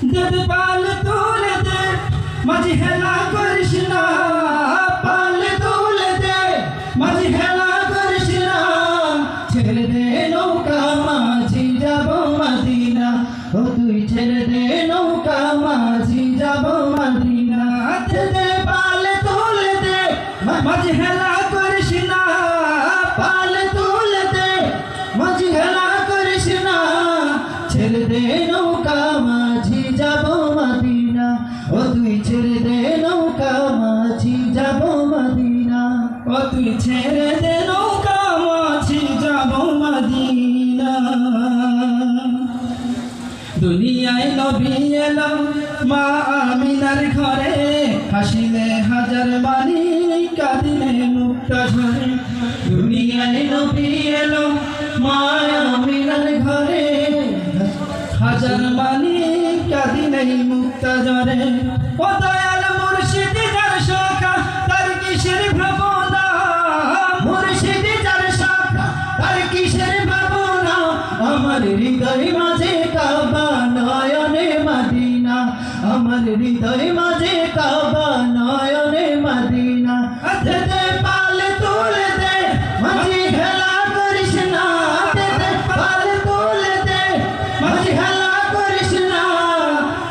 দুধ পাল তুলে দে মাঝি হেলা করিস না পাল তুলে দে মাঝি হেলা করিস না ছেড়ে দে নৌকা মাঝি যাব মাদিনা ও তুই ছেড়ে দে নৌকা মাঝি যাব মাদিনা দে পাল তুলে দে মাঝি হেলা তুই ছেড়ে দে নৌকা, মাঝি যাব মাদিনা। দুনিয়ায় নবী এলো, মা আমিনার ঘরে। হাসিলে হাজার বাণী, কাঁদিলে মুক্তা ঝরে। দুনিয়ায় নবী এলো, মা আমিনার ঘরে। হাজার বাণী, কাঁদিলে মুক্তা ঝরে। দয়াল মুর্শিদ যার শাখা, তার কিসের আমার হৃদয় মাঝে কাবা নয়নে মাদিনা। আমার হৃদয় মাঝে কাবা নয়নে মাদিনা। দে দে তুলে দে মাঝি খেলা করিস না। দে দে তুলে দে মাঝি খেলা করিস না।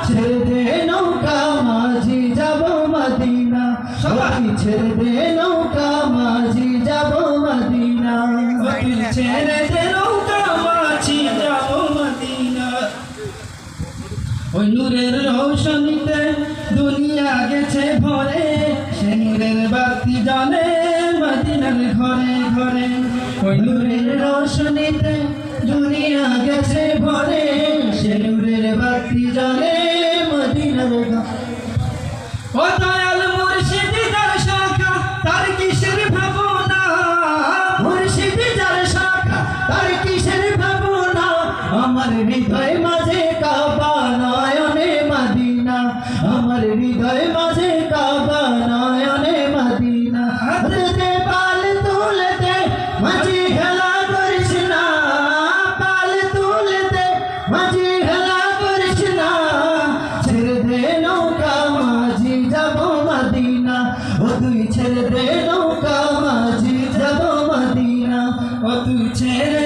ছেড়ে দে নৌকা মাঝি যাব মাদিনা। সবাই ছেড়ে দে নৌকা মাঝি যাব মাদিনা। ছেড়ে দে নৌকা মাঝি যাব মাদিনা ওই নূরের রৌশনীতে গেছে ভরে, সে বাতি জানে মদিনার ঘরে ঘরে। ওই রৌশনীতে দুনিয়া গেছে ভরে, সে বাতি জানে মদিনার কিসের ভাবনা? মুর্শিদ যার শাখা কিসের ভাবনা? আমার হৃদয় মাঝে মাদিনা আমার হৃদয় মাঝে কাবা নয়নে মদিনা হাতে পাল তুলতে মাঝি খেলা করিস না পাল তুলতে মাঝি খেলা করিস না ছেড়ে দে নৌকা মাঝি যাব মদিনা ও তুই ছেড়ে দে নৌকা মাঝি যাব মদিনা ও তুই ছেড়ে